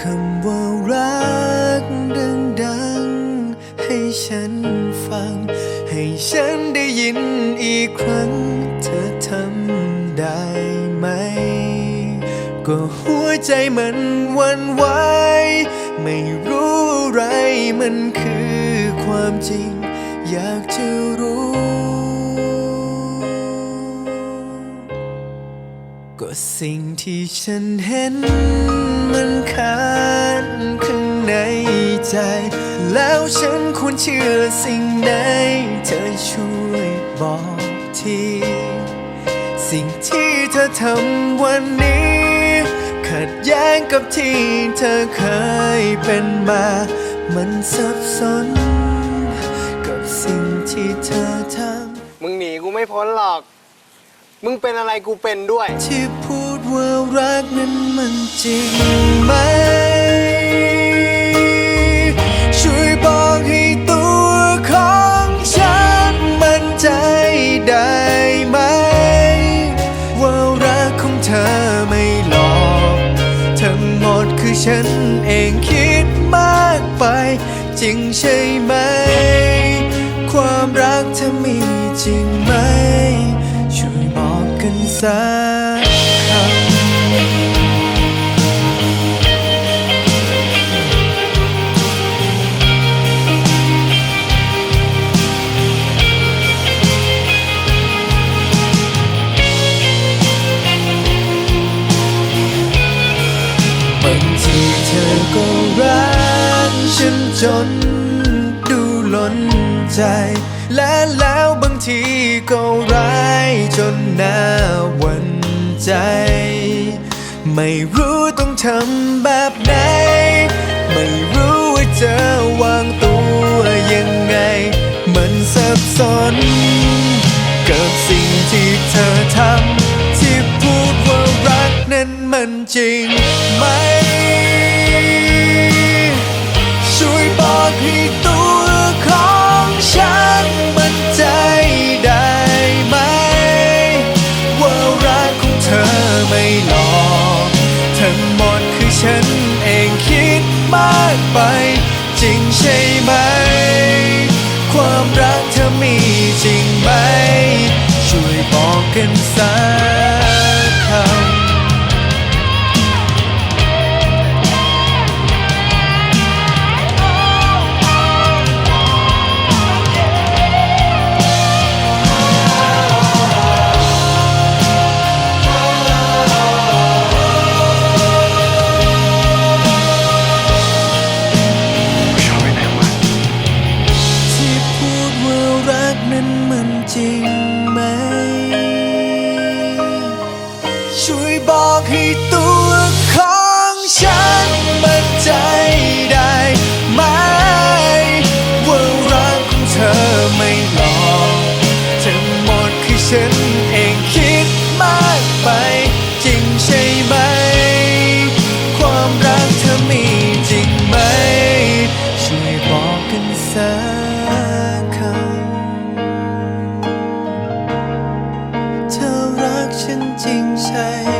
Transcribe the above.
คำว่ารักดังดังให้ฉันฟัง ให้ฉันได้ยินอีกครั้ง เธอทำได้ไหม ก็หัวใจมันวันไหวไม่รู้ไรมันคือความจริง อยากจะรู้ ก็สิ่งที่ฉันเห็น มันค้างข้างในใจ แล้วฉันควรเชื่อสิ่งไหน เธอช่วยบอกที สิ่งที่เธอทำวันนี้ ขัดแย้งกับที่เธอเคยเป็นมา มันสับสน กับสิ่งที่เธอทำ มึงหนีกูไม่พ้นหรอก มึงเป็นอะไรกูเป็นด้วย ที่พูดว่ารักนั้นมันจริงไหม ช่วยบอกให้ตัวของฉันมันใจได้ไหม ว่ารักของเธอไม่หลอก ทั้งหมดคือฉันเองคิดมากไป จริงใช่ไหม ความรักเธอมีจริงไหม สักคำบางทีเธอก็รักฉันจนดูล้นใจ และแล้วบางทีก็ร้ายจนน่าว ไม่รู้ต้องทำแบบไหน ไม่รู้ว่าจะวางตัวยังไง มันสับสนกับสิ่งที่เธอทำที่พูดว่ารักนั้นมันจริงไหม ใช่ไหม ความรักเธอมีจริงไหม ช่วยบอกกันสัก จริงไหม ช่วยบอกให้ตัวของฉันมันใจได้ไหม ว่ารักของเธอไม่หลอกจนหมดคือฉันเอง 精彩